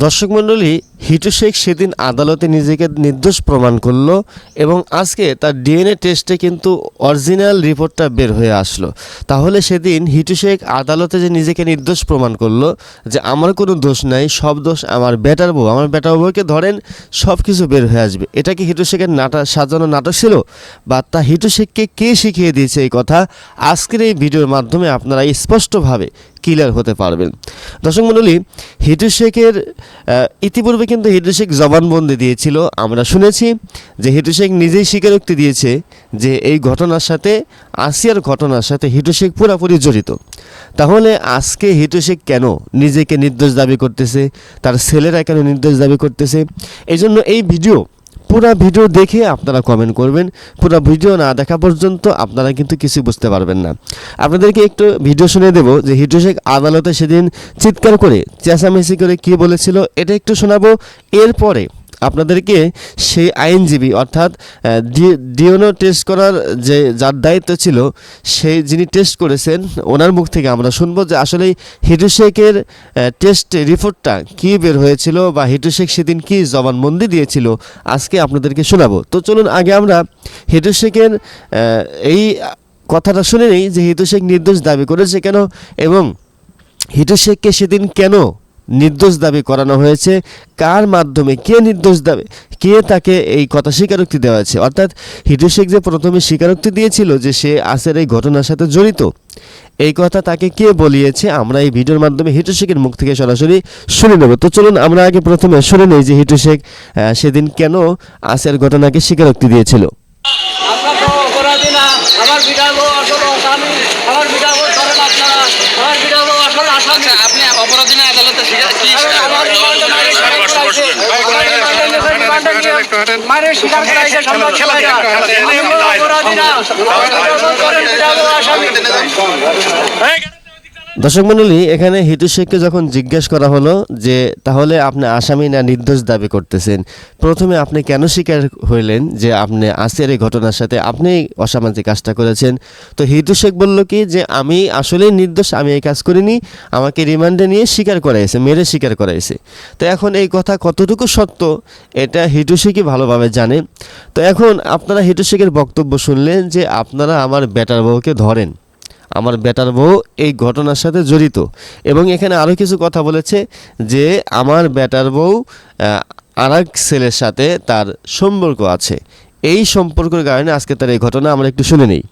দর্শক মণ্ডলী হিটু শেখ সেদিন আদালতে নিজেকে নির্দোষ প্রমাণ করল এবং আজকে তার ডিএনএ টেস্টে কিন্তু অরিজিনাল রিপোর্টটা বের হয়ে আসলো। তাহলে সেদিন হিটু শেখ আদালতে যে নিজেকে নির্দোষ প্রমাণ করল যে আমার কোনো দোষ নাই, সব দোষ আমার বেটার বউ, আমার বেটার বউকে ধরেন সব কিছু বের হয়ে আসবে। এটা কি হিটু শেখের নাটক সাজানো নাটক ছিল? বা তা হিটু শেখকে কে শিখিয়ে দিয়েছে এই কথা আজকের এই ভিডিওর মাধ্যমে আপনারা স্পষ্টভাবে ক্লিয়ার হতে পারবেন। দর্শক মণ্ডলী, হিটু শেখের ইতিপূর্বে কিন্তু হিটু শেখ জবানবন্দি দিয়েছিল। আমরা শুনেছি যে হিটু শেখ নিজেই স্বীকারোক্তি দিয়েছে যে এই ঘটনার সাথে, আসিয়ার ঘটনার সাথে হিটু শেখ পুরোপুরি জড়িত। তাহলে আজকে হিটু শেখ কেন নিজেকে নির্দোষ দাবি করতেছে, তার ছেলেরা কেন নির্দোষ দাবি করতেছে? এই জন্য এই ভিডিও পুরো ভিডিও দেখে আপনারা কমেন্ট করবেন। পুরো ভিডিও না দেখা পর্যন্ত আপনারা কিন্তু কিছু বুঝতে পারবেন না। আপনাদেরকে একটু ভিডিও শুনে দেব যে হিটু শেখ আদালতে সেদিন চিৎকার করে, চেঁচামেচি করে কি বলেছিল, এটা একটু শোনাবো। এরপরে আপনাদেরকে সেই আইনজীবী অর্থাৎ ডিওনো টেস্ট করার যে যার দায়িত্ব ছিল সেই যিনি টেস্ট করেছেন ওনার মুখ থেকে আমরা শুনব যে আসলে হিটু শেখের টেস্ট রিপোর্টটা কী বের হয়েছিল বা হিটু শেখ সেদিন কী জবানবন্দি দিয়েছিল আজকে আপনাদেরকে শোনাবো। তো চলুন আগে আমরা হিটু শেখের আহ, এই কথাটা শুনে নেই যে হিটু শেখ নির্দোষ দাবি করেছে কেন এবং হিটু শেখকে সেদিন কেন নির্দোষ দাবি করানো হয়েছে কার মাধ্যমে কে নির্দোষ দাবি কে তাকে এই কথা স্বীকারোক্তি দেওয়া হয়েছে অর্থাৎ হিটু শেখ যে প্রথমে স্বীকারোক্তি দিয়েছিল যে সে আসের এই ঘটনার সাথে জড়িত এই কথা তাকে কে বলিয়েছে আমরা এই ভিডিওর মাধ্যমে হিটু শেখের মুখ থেকে সরাসরি শুনে নেব তো চলুন আমরা আগে প্রথমে শুনে নেই যে হিটু শেখ সেদিন কেন আসের ঘটনাকে স্বীকারোক্তি দিয়েছিল আমার আমার আমার আচ্ছা আপনি অপরাধীন আদালতে স্বীকার কি আমার রিমান্ডে মারে দর্শক মণ্ডলী, এখানে হিটু শেখকে যখন জিজ্ঞেস করা হলো যে, তাহলে আপনি আসামি না নির্দোষ দাবি করতেছেন? প্রথমে আপনি কেন স্বীকার হইলেন যে, আপনি আসিয়ার এই ঘটনার সাথে, আপনি অসামাজিক কাজটা করেছেন? তো হিটু শেখ বলল কি যে, আমি আসলেই নির্দোষ, আমি এই কাজ করিনি, আমাকে রিমান্ডে নিয়ে স্বীকার করাইছে, মেরে স্বীকার করাইছে। তো এখন এই কথা কতটুকু সত্য, এটা হিটু শেখই ভালোভাবে জানে। তো এখন আপনারা হিটু শেখের বক্তব্য শুনলেন যে, আপনারা আমার বেটার বউকে ধরেন। আমার বেটার বউ এই ঘটনার সাথে জড়িত। এবং এখানে আরও কিছু কথা বলেছে যে আমার বেটার বউ আর ছেলের সাথে তার সম্পর্ক আছে। এই সম্পর্কের কারণে আজকে তার এই ঘটনা আমরা একটু শুনে নেই।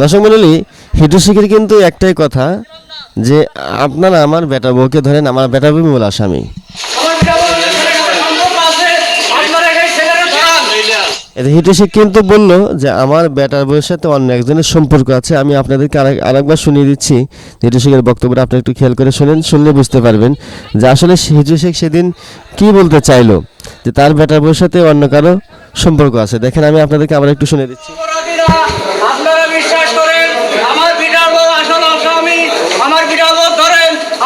দর্শক মণ্ডলী হিটু শিখের কিন্তু একটাই কথা যে আপনারা আমার বেটা বউকে ধরেন আমার বেটা বউ মূল আসামি আমার বিড়াল সম্পর্ক আছে। আপনারা এই ছেলেরা ধরান। এতে হিটু শেখ কিন্তু বলল যে, আমার বেটার বউয়ের সাথে অন্য একজনের সম্পর্ক আছে। আমি আপনাদেরকে আরেক, আরেকবার শুনিয়ে দিচ্ছি। হিটু শেখের বক্তব্যটা আপনি একটু খেয়াল করে শুনেন, শুনলে বুঝতে পারবেন যে আসলে হিটু শেখ সেদিন কি বলতে চাইলো? যে তার বেটার বউয়ের সাথে অন্য কারও সম্পর্ক আছে। দেখেন, আমি আপনাদেরকে আবার একটু শুনে দিচ্ছি।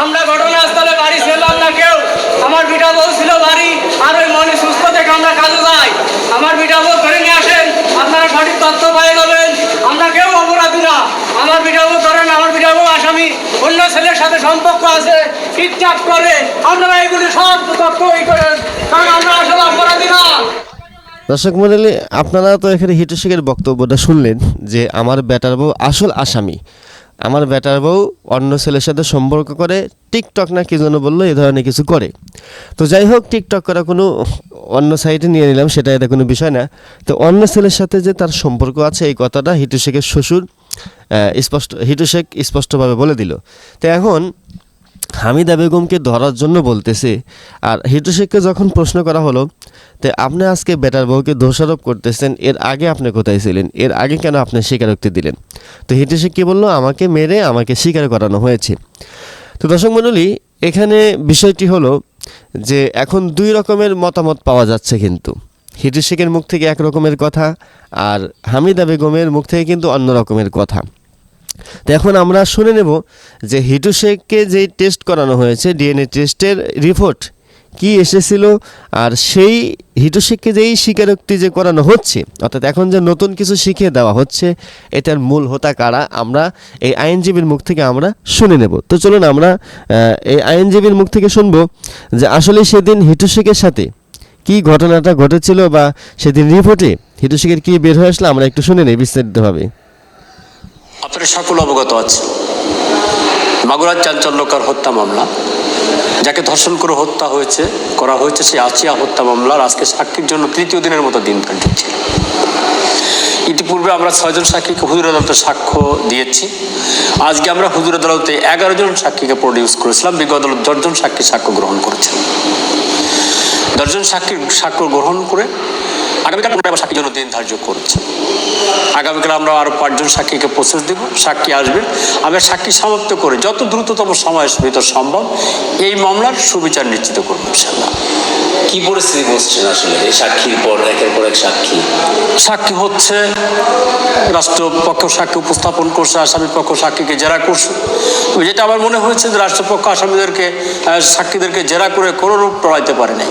আমরা ঘটনাস্থলে বাড়ি ছিলাম না কেউ। আমার বিড়াল ছিল বাড়ি, আর ওই মনে সুস্থ থেকে আমরা কাজে যাই আমার বিড়াল ধরে নিয়ে আসেন, আপনারা সঠিক তথ্য পেয়ে যাবেন আমরা কেউ অপরাধী না। আমার বিড়াল ধরেন, আমার বিড়াল আসামি। অন্য ছেলের সাথে সম্পর্ক আছে ঠিকঠাক করে। আপনারা এগুলি সব তথ্য ই করেন, কারণ আমরা আসলে অপরাধী না। দর্শক মন্ডলী, আপনারা তো এখানে হিটু বক্তব্যটা শুনলেন যে আমার বেটার বউ আসল আসামি। আমার বেটার বউ অন্য ছেলের সাথে সম্পর্ক করে, টিকটক না কি যেন বলল, এ ধরনের কিছু করে। তো যাই হোক, টিকটক করা কোনো অন্য সাইডে নিয়ে নিলাম সেটা এটা কোনো বিষয় না। তো অন্য ছেলের সাথে যে তার সম্পর্ক আছে, এই কথাটা হিটু শেখের শ্বশুর স্পষ্ট, হিটু শেখ স্পষ্টভাবে বলে দিল। তো এখন হামিদা বেগমকে ধরার জন্য বলতেছে, আর হিটু শেখকে যখন প্রশ্ন করা হলো, তো আপনি আজকে বেটার বউকে দোষারোপ করতেছেন, এর আগে আপনি কোথায় ছিলেন? এর আগে কেন আপনি স্বীকারোক্তি দিলেন? তো হিটু শেখ কী বলল, আমাকে মেরে আমাকে স্বীকার করানো হয়েছে। তো দর্শক মণ্ডলী, এখানে বিষয়টি হলো যে এখন দুই রকমের মতামত পাওয়া যাচ্ছে কিন্তু। হিটু শেখের মুখ থেকে এক রকমের কথা, আর হামিদা বেগমের মুখ থেকে কিন্তু অন্য রকমের কথা। তো এখন আমরা শুনে নেব যে হিটু শেখকে যেই টেস্ট করানো হয়েছে, ডিএনএ টেস্টের রিপোর্ট কি এসেছিল আর সেই হিটু শেখকে যেই স্বীকারোক্তি যে করানো হচ্ছে, অর্থাৎ এখন যে নতুন কিছু শিখিয়ে দেওয়া হচ্ছে, এটার মূল হোতা কারা, আমরা এই আইনজীবীর মুখ থেকে আমরা শুনে নেব। তো চলুন আমরা এই আইনজীবীর মুখ থেকে শুনব যে আসলে সেদিন হিটু শেখের সাথে কি ঘটনাটা ঘটেছিল বা সেদিন রিপোর্টে হিটু শেখের কি বের হয়ে আসলো, আমরা একটু শুনে নেই বিস্তারিতভাবে। আপনারা সকল অবগত আছে। মাগুরার চাঞ্চল্যকর হত্যা মামলা, যাকে ধর্ষণ করে হত্যা হয়েছে, করা হয়েছে সেই আচিয়া হত্যা মামলার আজকে সাক্ষীর জন্য তৃতীয় দিনের মতো দিন ধার্য ছিল ইতিপূর্বে আমরা ছয়জন সাক্ষীকে হুজুর আদালতে সাক্ষ্য দিয়েছি। আজকে আমরা হুজুর আদালতে এগারো জন সাক্ষীকে প্রডিউস করেছিলাম। বিগত আদালত দশজন সাক্ষী সাক্ষ্য গ্রহণ করেছেন। দশজন সাক্ষীর সাক্ষ্য গ্রহণ করে আগামীকাল আমরা আবার সাক্ষীর জন্য দিন ধার্য করছি। আগামীকাল আমরা আরও পাঁচজন সাক্ষীকে প্রসেস দেব, সাক্ষী আসবে। আমরা সাক্ষী সমাপ্ত করে যত দ্রুততম সময়ের ভিতর সম্ভব এই মামলার সুবিচার নিশ্চিত করব ইনশাল্লাহ কি পরিস্থিতি বসছেন আসলে? এই সাক্ষীর পর, একের পর এক সাক্ষী? সাক্ষী হচ্ছে রাষ্ট্রপক্ষ সাক্ষী উপস্থাপন করছে, আসামি পক্ষ সাক্ষীকে জেরা করছে। যেটা আমার মনে হয়েছে যে রাষ্ট্রপক্ষ আসামিদেরকে সাক্ষীদেরকে জেরা করে কোনো রূপ টড়াইতে পারে নাই।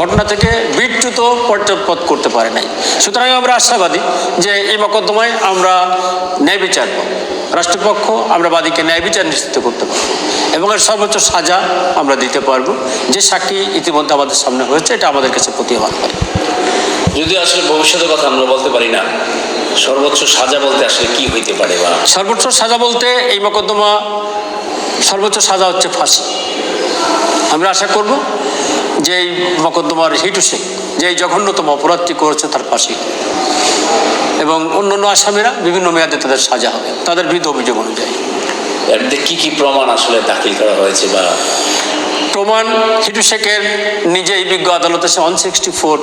ঘটনা থেকে বিচ্যুত পর্যাপদ করতে পারে নাই। সুতরাং আমরা আশাবাদী যে এই মকদ্দমায় আমরা ন্যায় বিচার পাবো। রাষ্ট্রপক্ষ আমরা বাদীকে ন্যায় বিচার নিশ্চিত করতে পারব এবং এর সর্বোচ্চ সাজা আমরা দিতে পারব। যে সাক্ষী ইতিমধ্যে আমাদের সামনে হয়েছে এটা আমাদের কাছে প্রতিহত করে। যদি আসলে ভবিষ্যতের কথা আমরা বলতে পারি না সর্বোচ্চ সাজা বলতে আসলে কি হইতে পারে বা? সর্বোচ্চ সাজা বলতে এই মকদ্দমা সর্বোচ্চ সাজা হচ্ছে ফাঁসি। আমরা আশা করব যে এই মোকদ্দমার হিটু শেখ যে এই জঘন্যতম অপরাধটি করেছে তার ফাঁসি। এবং অন্যান্য আসামিরা বিভিন্ন মেয়াদে তাদের সাজা হবে তাদের বিরুদ্ধে অভিযোগ অনুযায়ী। কি কি প্রমাণ আসলে দাখিল করা হয়েছে বা? প্রমাণ হিটু শেখের নিজেই বিজ্ঞ আদালতে সে ওয়ান সিক্সটি ফোর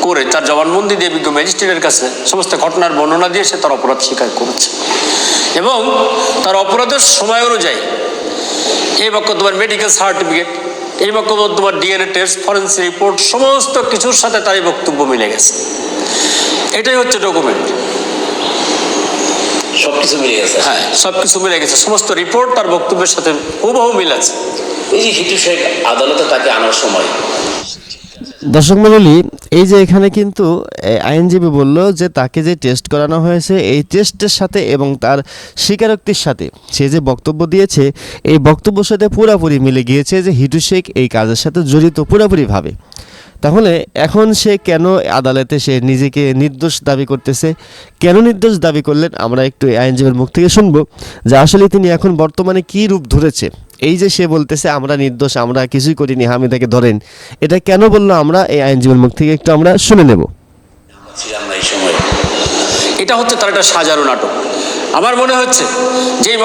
করে তার জবানবন্দি দিয়ে বিজ্ঞ ম্যাজিস্ট্রেটের কাছে সমস্ত ঘটনার বর্ণনা দিয়ে সে তার অপরাধ স্বীকার করেছে। এবং তার অপরাধের সময় অনুযায়ী এই মকদ্দমার মেডিকেল সার্টিফিকেট এই মকদ্দমার ডিএনএ টেস্ট ফরেন্সিক রিপোর্ট সমস্ত কিছুর সাথে তার এই বক্তব্য মিলে গেছে। এটাই হচ্ছে ডকুমেন্ট সবকিছু মিলে গেছে। হ্যাঁ সব কিছু মিলে গেছে। সমস্ত রিপোর্ট তার বক্তব্যের সাথে হুবহু মিল আছে। এই যে হিটু শেখ আদালতে তাকে আনার সময়। দর্শক মণ্ডলী এই যে এখানে কিন্তু আইনজীবী বলল যে তাকে যে টেস্ট করানো হয়েছে এই টেস্টের সাথে এবং তার স্বীকারোক্তির সাথে সে যে বক্তব্য দিয়েছে এই বক্তব্যের সাথে পুরোপুরি মিলে গিয়েছে যে হিটু শেখ এই কাজের সাথে জড়িত পুরোপুরিভাবে। তাহলে এখন সে কেন আদালতে সে নিজেকে নির্দোষ দাবি করতেছে? কেন নির্দোষ দাবি করলেন? আমরা একটু আইনজীবীর মুখ থেকে শুনব যে আসলে তিনি এখন বর্তমানে কী রূপ ধরেছে। এই যে সে বলতেছে, আমরা নির্দোষ, আমরা কিছুই করিনি হামিদাকে ধরেন। এটা কেন বলল আমরা? এই আইনজীবীর মুখ থেকে একটু আমরা শুনে নেব। এটা হচ্ছে তার একটা সাজানো নাটক। আমার মনে হচ্ছে যে এই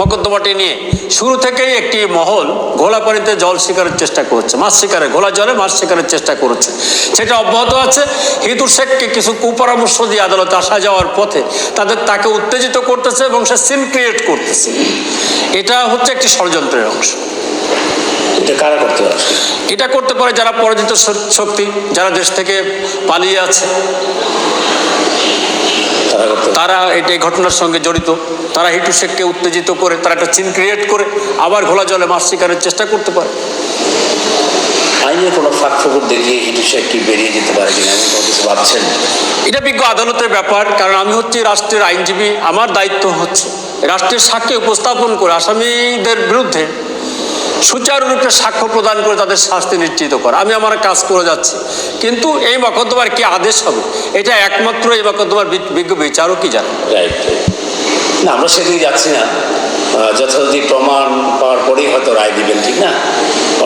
মকদ্দমাটি নিয়ে শুরু থেকেই একটি মহল ঘোলা পানিতে জল শিকারের চেষ্টা করছে মাছ শিকারের ঘোলা জলে মাছ শিকারের চেষ্টা করেছে। সেটা অব্যাহত আছে। হিতুর শেখকে কিছু কুপরামর্শ দিয়ে আদালতে আসা যাওয়ার পথে তাদের তাকে উত্তেজিত করতেছে এবং সে সিন ক্রিয়েট করতেছে। এটা হচ্ছে একটি ষড়যন্ত্রের অংশ। এটা কারা করতে পারে? এটা করতে পারে যারা পরাজিত শক্তি যারা দেশ থেকে পালিয়ে আছে। তারা এটা এই ঘটনার সঙ্গে জড়িত। তারা হিটু শেখকে উত্তেজিত করে তারা একটা চিন ক্রিয়েট করে আবার ঘোলা জলে মাছ শিকারের চেষ্টা করতে পারে। আইনের কোনো ফাঁক ফোকর দেখিয়ে হিটু শেখ কি বেরিয়ে যেতে পারে কিনা এমন কোনো কিছু ভাবছেন? এটা বিজ্ঞ আদালতের ব্যাপার কারণ আমি হচ্ছি রাষ্ট্রের আইনজীবী আমার দায়িত্ব হচ্ছে রাষ্ট্রের সাক্ষী উপস্থাপন করে আসামিদের বিরুদ্ধে সুচারুরূপে সাক্ষ্য প্রদান করে তাদের শাস্তি নিশ্চিত করে। আমি আমার কাজ করে যাচ্ছি। কিন্তু এই মকদ্দমার কি আদেশ হবে? এটা একমাত্র এই মকদ্দমার বিজ্ঞ বিচারকই জানে। না, আমরা সেদিকে যাচ্ছি না। যথাযথ প্রমাণ পাওয়ার পরেই হয়তো রায় দিবেন, ঠিক না?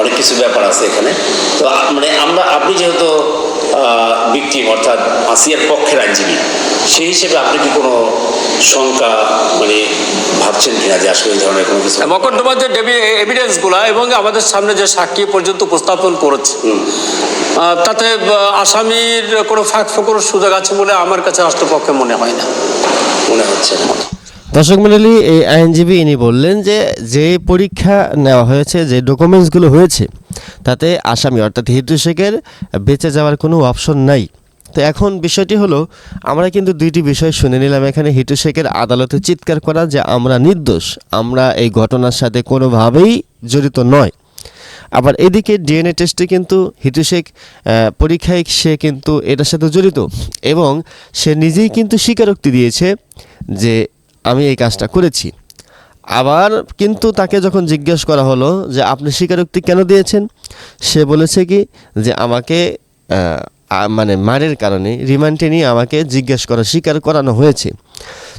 অনেক কিছু ব্যাপার আছে এখানে। তো মানে আমরা আপনি যেহেতু বিক্টিম অর্থাৎ আসিয়ার পক্ষের আইনজীবী সেই হিসেবে আপনি কি কোনো শঙ্কা মানে ভাবছেন কিনা যে আসলে এই ধরনের কোনো কিছু? মকদ্দমার যে এভিডেন্সগুলো এবং আমাদের সামনে যে সাক্ষী পর্যন্ত উপস্থাপন করেছে তাতে আসামির কোনো ফাঁক ফোকর সুযোগ আছে বলে আমার কাছে রাষ্ট্রপক্ষে মনে হয় না। মনে হচ্ছে না। দর্শক মণ্ডলী এই আইনজীবী ইনি বললেন যে যে পরীক্ষা নেওয়া হয়েছে, যে ডকুমেন্টসগুলো হয়েছে, তাতে আসামি অর্থাৎ হিটু শেখের বেঁচে যাওয়ার কোনো অপশন নাই। তো এখন বিষয়টি হলো, আমরা কিন্তু দুইটি বিষয় শুনে নিলাম। এখানে হিটু শেখের আদালতে চিৎকার করা যে, আমরা নির্দোষ, আমরা এই ঘটনার সাথে কোনোভাবেই জড়িত নয়। আবার এদিকে ডিএনএ টেস্টে কিন্তু হিটু শেখ পরীক্ষায় সে কিন্তু এটার সাথে জড়িত এবং সে নিজেই কিন্তু স্বীকারোক্তি দিয়েছে যে আমি এই কাজটা করেছি। আবার কিন্তু তাকে যখন জিজ্ঞেস করা হলো যে, আপনি স্বীকারোক্তি কেন দিয়েছেন? সে বলেছে কি, যে আমাকে মানে মারের কারণে রিমান্ডে নিয়ে আমাকে জিজ্ঞেস করা, স্বীকার করানো হয়েছে।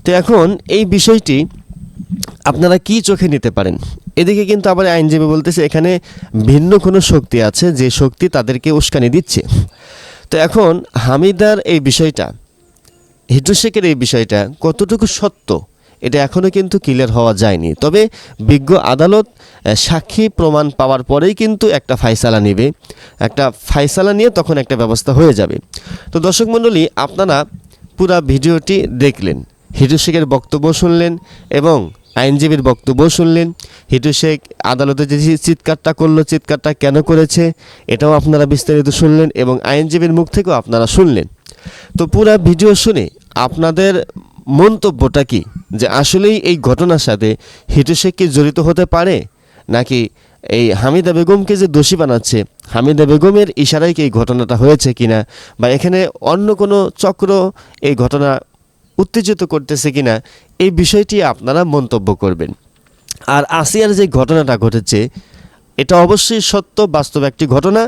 তো এখন এই বিষয়টি আপনারা কি চোখে নিতে পারেন? এদিকে কিন্তু আবার আইনজীবী বলতেছে, এখানে ভিন্ন কোনো শক্তি আছে, যে শক্তি তাদেরকে উস্কানি দিচ্ছে। তো এখন হামিদার এই বিষয়টা, হিটু শেখের এই বিষয়টা কতটুকু সত্য? এটা এখনও কিন্তু ক্লিয়ার হওয়া যায়নি। তবে বিজ্ঞ আদালত সাক্ষী প্রমাণ পাওয়ার পরেই কিন্তু একটা ফাইসালা নেবে। একটা ফাইসালা নিয়ে তখন একটা ব্যবস্থা হয়ে যাবে। তো দর্শক মণ্ডলী, আপনারা পুরা ভিডিওটি দেখলেন, হিটু শেখের বক্তব্য শুনলেন এবং আইনজীবীর বক্তব্য শুনলেন। হিটু শেখ আদালতে যে চিৎকারটা করল, চিৎকারটা কেন করেছে, এটাও আপনারা বিস্তারিত শুনলেন এবং আইনজীবীর মুখ থেকেও আপনারা শুনলেন। তো পুরা ভিডিও শুনে আপনাদের মন্তব্যটা কি? যে আসলেই এই ঘটনার সাথে হিটু শেখ কি জড়িত হতে পারে? নাকি এই হামিদা বেগমকে যে দোষী বানাচ্ছে, হামিদা বেগমের ইশারায় কি এই ঘটনাটা হয়েছে কিনা? বা এখানে অন্য কোনো চক্র এই ঘটনা উত্তেজিত করতেছে কিনা? এই বিষয়টি আপনারা মন্তব্য করবেন। আর আসিয়ার যে ঘটনাটা ঘটেছে, এটা অবশ্যই সত্য, বাস্তব একটি ঘটনা।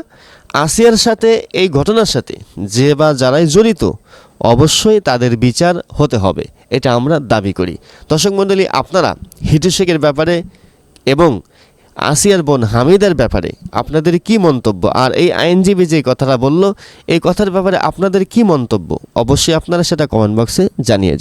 আসিয়ার সাথে, এই ঘটনার সাথে যে বা যারাই জড়িত অবশ্যই তাদের বিচার হতে হবে, এটা আমরা দাবি করি। দর্শক মণ্ডলী, আপনারা হিটু ব্যাপারে এবং আসিয়ার বোন হামিদের ব্যাপারে আপনাদের কি মন্তব্য? আর এই আইনজীবী যে কথাটা বলল, এই কথার ব্যাপারে আপনাদের কি মন্তব্য? অবশ্যই আপনারা সেটা কমেন্ট বক্সে জানিয়ে